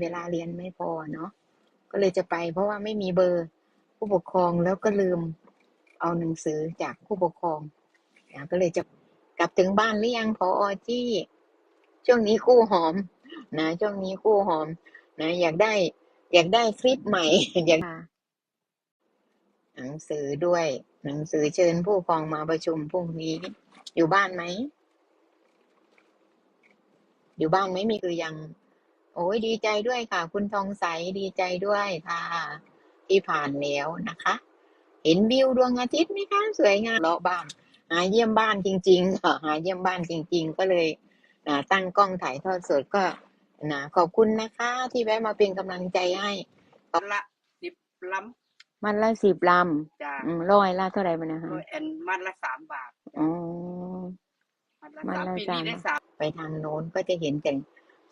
เวลาเรียนไม่พอเนาะก็เลยจะไป เพราะว่าไม่มีเบอร์ผู้ปกครองแล้วก็ลืมเอาหนังสือจากผู้ปกครองนะก็เลยจะกลับถึงบ้านหรือยังพออจี้ช่วงนี้คู่หอม นะช่วงนี้คู่หอม นะ อยากได้ อยากได้คลิปใหม่อยากหนังสือด้วย หนังสือเชิญผู้ปกครองมาประชุมพรุ่งนี้ อยู่บ้านไหม อยู่บ้านไหมมีคือยัง โอ้ยดีใจด้วยค่ะ คุณทองใสดีใจด้วยค่ะ ที่ผ่านแล้วนะคะ เห็นวิวดวงอาทิตย์ไหมคะสวยงามเลาะบ้านหาเยี่ยมบ้านจริงๆค่ะหาเยี่ยมบ้านจริง ๆ ก็เลยนะตั้งกล้องถ่ายทอดสดก็นะขอบคุณนะคะ ที่แวะมาเป็นกำลังใจให้ละสิบลมันละสิบลำจ้าำอืมร้อยละเท่าไหร่มันนะคะโดยแอนมัดละสามบาท อ๋อ มัดละมัดสามละปีสามนี้ได้สาม ไปทางโน้นก็จะเห็นแต่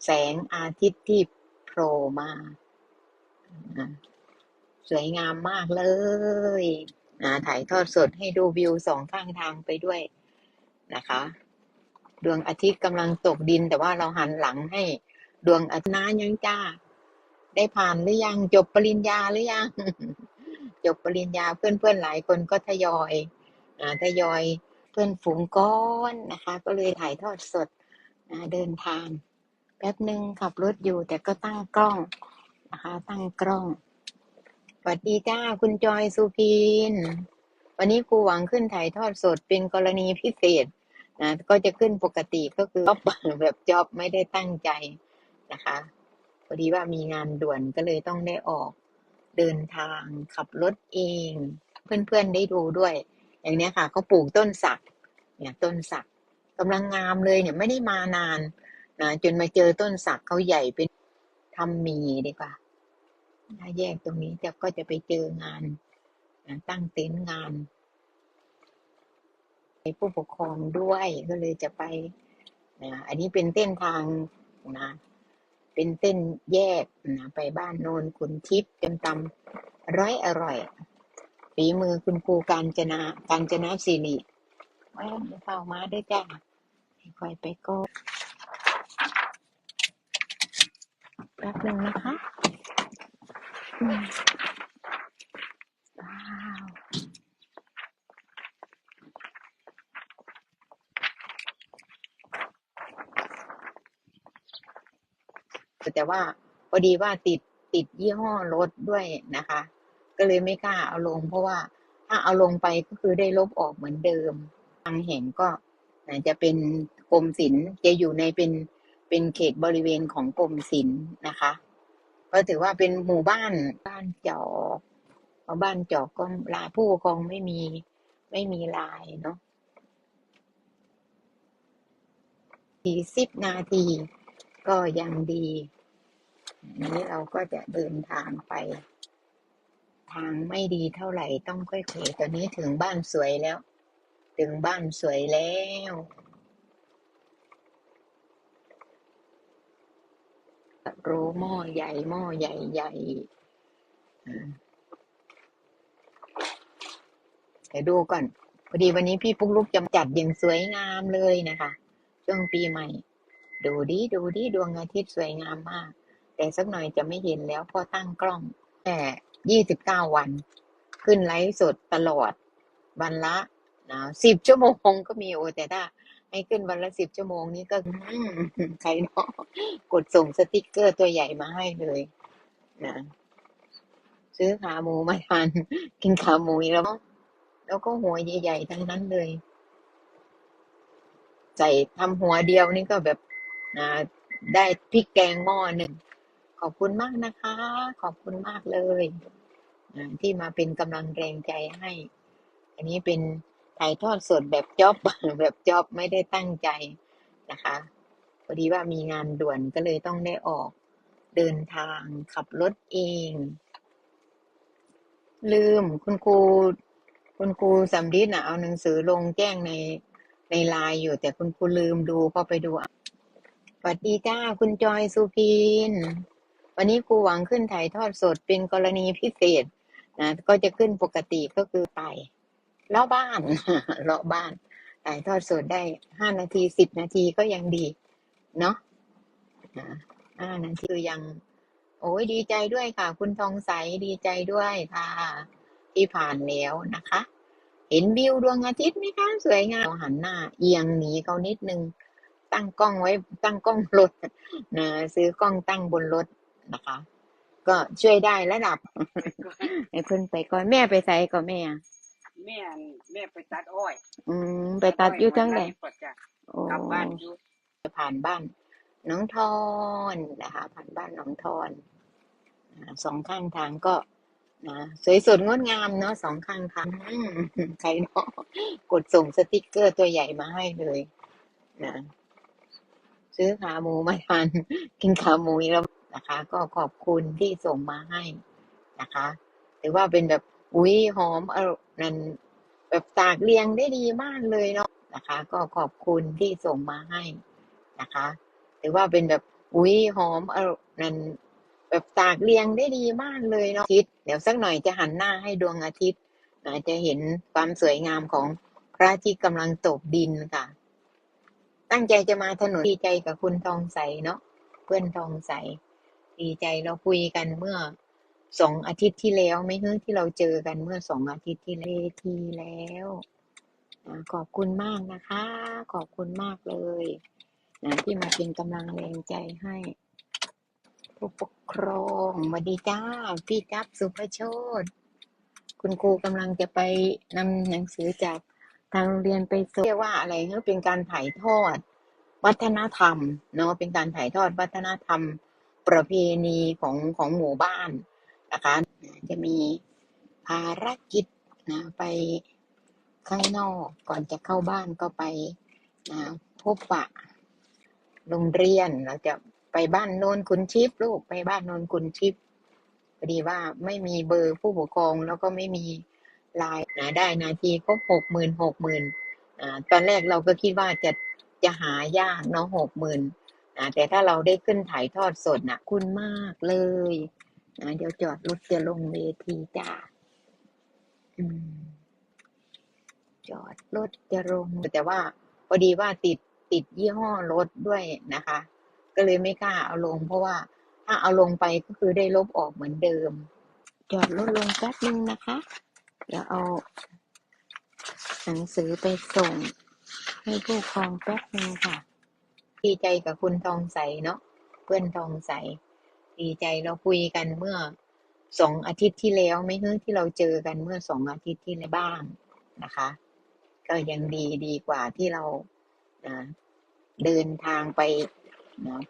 แสงอาทิตย์ที่โผล่มา สวยงามมากเลยถ่ายทอดสดให้ดูวิวสองข้างทางไปด้วยนะคะ ดวงอาทิตย์กำลังตกดิน แต่ว่าเราหันหลังให้ ดวงอาทิตย์นายังจ้า ได้ผ่านหรือยังจบปริญญาหรือยังจบปริญญาเพื่อนๆหลายคนก็ทยอยอ่าทยอยเพื่อนฝูงก้อนนะคะ ก็เลยถ่ายทอดสดเดินทาง ป๊บหนึ่งขับรถอยู่ แต่ก็ตั้งกล้องนะคะ ตั้งกล้องสวัสดีจ้าคุณจอยสุพิน วันนี้ครูหวังขึ้นถ่ายทอดสดเป็นกรณีพิเศษนะก็จะขึ้นปกติก็คือแบบจอบไม่ได้ตั้งใจนะคะพอดีว่ามีงานด่วนก็เลยต้องได้ออกเดินทางขับรถเอง เพื่อนๆได้ดูด้วย อย่างนี้ค่ะเขาปลูกต้นสักเนี่ยต้นสักกำลังงามเลยเนี่ยไม่ได้มานาน นะจนมาเจอต้นสักเขาใหญ่เป็นทำมีดีกว่าถ้าแยกตรงนี้จะก็จะไปเจองานนะตั้งเต็นท์งานให้ผู้ปกครองด้วยก็เลยจะไปนะอันนี้เป็นเส้นทางนะเป็นเส้นแยกนะไปบ้านโนนคุณทิพย์จนตำร้อยอร่อยฝีมือคุณครูการจนาการจนาสิริไว้เข้ามาด้วยจ้าคอยไปก็แป๊บหนึ่งนะคะ ว้าวแต่ว่าพอดีว่าติดติดยี่ห้อรถด้วยนะคะ ก็เลยไม่กล้าเอาลง เพราะว่าถ้าเอาลงไปก็คือได้ลบออกเหมือนเดิมทางแห่งก็จจะเป็นกรมศิลป์จะอยู่ในเป็น เป็นเขตบริเวณของกรมศิลป์นะคะ ก็ถือว่าเป็นหมู่บ้านบ้านจอกเพราะบ้านจอกก็ลาผู้ปกครองไม่มีไม่มีลายเนาะสี่สิบนาทีก็ยังดีอันนี้เราก็จะเดินทางไป ทางไม่ดีเท่าไหร่ต้องค่อยๆตอนนี้ถึงบ้านสวยแล้ว ถึงบ้านสวยแล้ว รหม้อใหญ่หม้อใหญ่ใหญ่อ่าเดี๋ยวดูก่อนพอดีวันนี้พี่ปุ๊กลุกจะจัดอย่างสวยงามเลยนะคะ ช่วงปีใหม่ ดูดิดูดิดวงอาทิตย์สวยงามมาก แต่สักหน่อยจะไม่เห็นแล้วพอตั้งกล้องแค่ยี่สิบเก้าวัน ขึ้นไลฟ์สดตลอด วันละ นะสิบชั่วโมงก็มีโอแต่ถ้าให้ขึ้นวันละสิบชั่วโมงนี้ก็อืมใครเนาะกดส่งสติกเกอร์ตัวใหญ่มาให้เลยนะซื้อขาหมูมาทาน กินขาหมูอีกแล้วมั้งแล้วก็หัวใหญ่ๆทั้งนั้นเลย ใส่ทำหัวเดียวนี่ก็แบบอ่าได้พริกแกงหม้อหนึ่ง ขอบคุณมากนะคะ ขอบคุณมากเลยอ่าที่มาเป็นกำลังแรงใจให้ อันนี้เป็น ถ่ายทอดสดแบบจ็อบแบบจ็อบไม่ได้ตั้งใจนะคะพอดีว่ามีงานด่วนก็เลยต้องได้ออกเดินทางขับรถเอง ลืมคุณครูคุณครูสำริดน่ะเอาหนังสือลงแจ้งในในไลน์อยู่ แต่คุณครูลืมดูพอไปดูสวัสดีจ้าคุณจอยสุพิน วันนี้ครูหวังขึ้นถ่ายทอดสดเป็นกรณีพิเศษนะก็จะขึ้นปกติก็คือไป เลาะบ้าน เลาะบ้านถ่ายทอดสดได้ห้านาทีสิบนาทีก็ยังดี เนาะห้านาทีคือยัง โอ้ยดีใจด้วยค่ะ คุณทองใสดีใจด้วยค่ะ ที่ผ่านแล้วนะคะ เห็นวิวดวงอาทิตย์ไหมคะสวยงามหันหน้า เอียงหนีเขานิดนึง ตั้งกล้องไว้ ตั้งกล้องรถนะซื้อกล้องตั้งบนรถนะคะ ก็ช่วยได้ระดับให้เพิ่นไปก่อนแม่ไปใส่ก่อนแม่ แม่นแม่ไปตัดอ้อย อืมไปตัดอยู่ทั้งไหนปจ้ะโอ้กลับบ้านอยู่ผ่านบ้าน น้องทอนนะคะผ่านบ้านน้องทอนอ่าสองข้างทางก็นะสวยสดงดงามเนาะสองข้างทางอืมใครเนาะกดส่งสติกเกอร์ตัวใหญ่มาให้เลยนะซื้อขาหมูมาทานกินขาหมูอีกแล้วนะคะ ก็ขอบคุณที่ส่งมาให้นะคะ ถือว่าเป็นแบบอุ้ยหอม อร่อยนั่นแบบตากเรียงได้ดีมากเลยเนาะนะคะ ก็ขอบคุณที่ส่งมาให้นะคะถือว่าเป็นแบบอุ้ยหอมอนั่นแบบตากเรียงได้ดีมากเลยเนาะอาทิตย์เดี๋ยวสักหน่อยจะหันหน้าให้ดวงอาทิตย์นะจะเห็นความสวยงามของพระอาทิตย์กำลังตกดินค่ะ ตั้งใจจะมาถนนดีใจกับคุณทองใสเนาะเพื่อนทองใสดีใจเราคุยกันเมื่อ สองอาทิตย์ที่แล้วไหมเฮ้ที่เราเจอกันเมื่อสองอาทิตย์ที่เลทีแล้วนะขอบคุณมากนะคะ ขอบคุณมากเลยนะที่มาเป็นกำลังแรงใจให้ผู้ปกครองสวัสดีจ้า พี่จับสุภโชตคุณครูกำลังจะไปนำหนังสือจากทางโรงเรียนไปส่งเรียกว่าอะไรเฮ้เป็นการถ่ายทอด วัฒนธรรมเนาะเป็นการถ่ายทอดวัฒนธรรม ประเพณีของของหมู่บ้าน นะคะ จะมีภารกิจนะไปข้างนอกก่อนจะเข้าบ้านก็ไปนะพบปะโรงเรียนเราจะไปบ้านโนนคุณชิปลูกไปบ้านโนนคุณชิปพอดีว่าไม่มีเบอร์ผู้ปกครองแล้วก็ไม่มีลน์นะได้นาทีครบหกหมื่นหกหมื่นตอนแรกเราก็คิดว่าจะจะหายากเนาะหกหมื่นแต่ถ้าเราได้ขึ้นถ่ายทอดสดนะคุณมากเลย นะเดี๋ยวจอดรถจะลงเวทีจ้าจอดรถจะลง แต่ว่าพอดีว่าติดติดยี่ห้อรถด้วยนะคะ ก็เลยไม่กล้าเอาลง เพราะว่าถ้าเอาลงไปก็คือได้ลบออกเหมือนเดิม จอดรถลงแป๊บนึงนะคะ เดี๋ยวเอา หนังสือไปส่ง ให้ผู้ปกครองแป๊บนึงค่ะ ดีใจกับคุณทองใสเนาะเพื่อนทองใส ดีใจเราคุยกันเมื่อสองอาทิตย์ที่แล้วไหม่เฮ้ที่เราเจอกันเมื่อสองอาทิตย์ที่แล้วบ้างนะคะ ก็ยังดีดีกว่าที่เรานะเดินทางไปนะ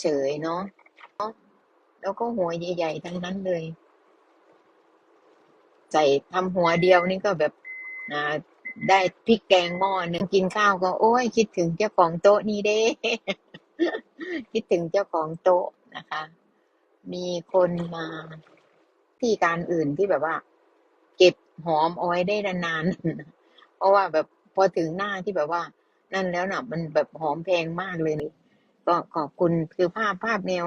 เฉยๆเนาะแล้วก็หัวใหญ่ๆทั้งนั้นเลย ใส่ทำหัวเดียวนี่ก็แบบได้พริกแกงหม้อหนึ่งกินข้าวก็โอ้ยคิดถึงเจ้าของโต๊ะนี่เด้ คิดถึงเจ้าของโต๊ะนะคะ มีคนมาที่การอื่นที่แบบว่า เก็บหอมเอาไว้ได้นานๆ เพราะว่าแบบพอถึงหน้าที่แบบว่า นั่นแล้วน่ะ มันแบบหอมแพงมากเลยก็ขอบคุณคือภาพภาพแนว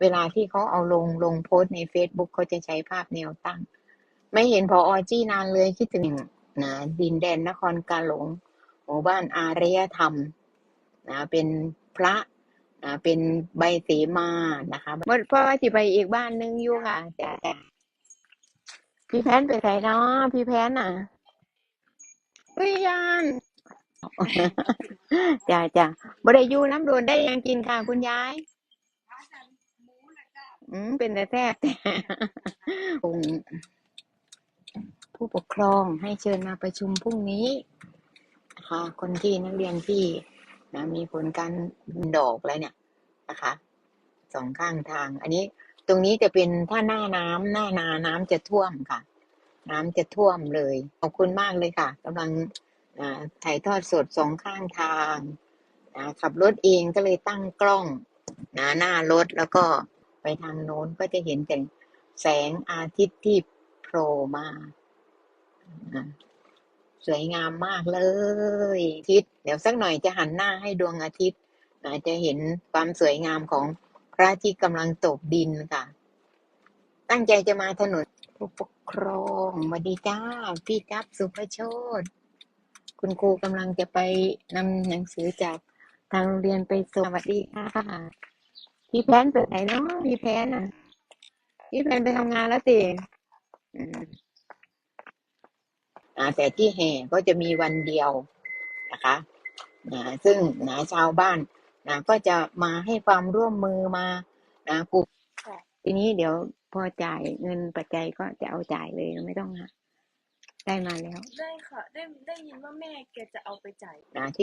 เวลาที่เขาเอาลงลงโพสต์ใน Facebook เขาจะใช้ภาพแนวตั้ง ไม่เห็นพออจี้นานเลยคิดถึงนะดินแดนนครกาหลงหมู่บ้านอารยธรรมนะเป็นพระ เป็นใบสีมานะคะเพราะว่าสิไปอีกบ้านนึงอยู่ค่ะจ้ะจ้ะพี่แพนไปไหนเนาะพี่แพนอะวิยานจ้ะจ้ะบ่ได้อยู่น้ำโดนได้ยังกินค่ะ คุณยายอืมเป็นแต่แซ่บคงผู้ปกครองให้เชิญมาประชุมพรุ่งนี้นะคะคนที่นักเรียนที่ นะมีผลการดอกอะไรเนี่ยนะคะสองข้างทาง อันนี้ตรงนี้จะเป็นถ้าหน้าน้ำหน้านาน้ำจะท่วมค่ะ น้ำจะท่วมเลยขอบคุณมากเลยค่ะกำลังถ่ายทอดสดสองข้างทางนะขับรถเองก็เลยตั้งกล้องนะหน้ารถแล้วก็ไปทางโน้นก็จะเห็นแต่แสงอาทิตย์ที่โผล่มาอ่า สวยงามมากเลยทิตย์เดี๋ยวสักหน่อยจะหันหน้าให้ดวงอาทิตย์นะจจะเห็นความสวยงามของพระอาทิตย์กำลังตกดินค่ะ ตั้งใจจะมาถนนผู้ปกครองสวัสดีจ้า พี่จับสุภโชตคุณครูกำลังจะไปนำหนังสือจากทางโรงเรียนไปส่งสวัสดีค่ะพี่แพนไปไหนเนาะพี่แพนอะพี่เพนไปทำงานแล้วสิ อืมอ่าแต่ที่แห่ก็จะมีวันเดียวนะคะนะซึ่งนะชาวบ้านนะก็จะมาให้ความร่วมมือมานะกลุ่มค่ะทีนี้เดี๋ยวพอจ่ายเงินปัจจัยก็จะเอาจ่ายเลยไม่ต้องนะได้มาแล้ว ได้ค่ะ ได้ได้ยินว่าแม่แกจะเอาไปจ่ายนะที่